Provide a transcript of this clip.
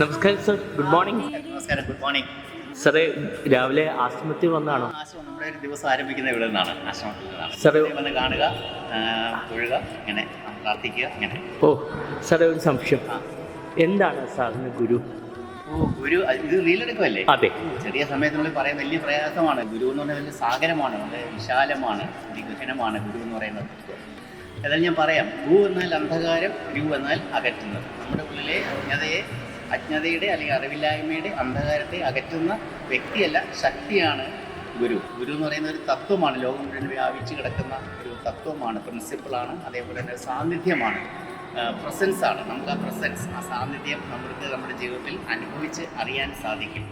നമസ്കാരം sir. Good morning നമസ്കാരം. Good morning സാറേ രാവിലെ ആശ്രമത്തിൽ വന്നാണോ ആശ്രമം നമ്മുടെ ഒരു ദിവസം ആരംഭിക്കുന്നത് ഇവിടെ നിന്നാണ്. ആശ്രമത്തിൽ നിന്നാണ്. സാറേ വന്ന് കാണുക തൊഴുക ഇങ്ങനെ പ്രാർത്ഥിക്കുക ഇങ്ങനെ. ഓ സാറേ ഒരു സംശയം. എന്താണ് സാറിന് ഗുരു? ഗുരു ഇത് റീലെടുക്കുമല്ലേ അതെ. ചെറിയ സമയത്തിനുള്ളിൽ പറയാൻ വലിയ പ്രയാസമാണ്. ഗുരു എന്ന് പറഞ്ഞാൽ വലിയ സാഗരമാണ്. വളരെ വിശാലമാണ് വിഗഹനമാണ് ഗുരു എന്ന് പറയുന്നത്. ഏതായാലും ഞാൻ പറയാം ഗു എന്നാൽ അന്ധകാരം ഗുരു എന്നാൽ അകറ്റുന്നത്. നമ്മുടെ ഉള്ളിലെ അജ്ഞതയെ അജ്ഞതയുടെ അല്ലെങ്കിൽ അറിവില്ലായ്മയുടെ അന്ധകാരത്തെ അകറ്റുന്ന വ്യക്തിയല്ല ശക്തിയാണ് ഗുരു. ഗുരു എന്ന് പറയുന്ന ഒരു തത്വമാണ്. ലോകം മുഴുവൻ വ്യാപിച്ച് കിടക്കുന്ന ഒരു തത്വമാണ്. പ്രിൻസിപ്പിളാണ് അതേപോലെ തന്നെ സാന്നിധ്യമാണ്. പ്രസൻസ് ആണ്. നമുക്ക് ആ പ്രസൻസ് ആ സാന്നിധ്യം നമുക്ക് നമ്മുടെ ജീവിതത്തിൽ അനുഭവിച്ച് അറിയാൻ സാധിക്കും.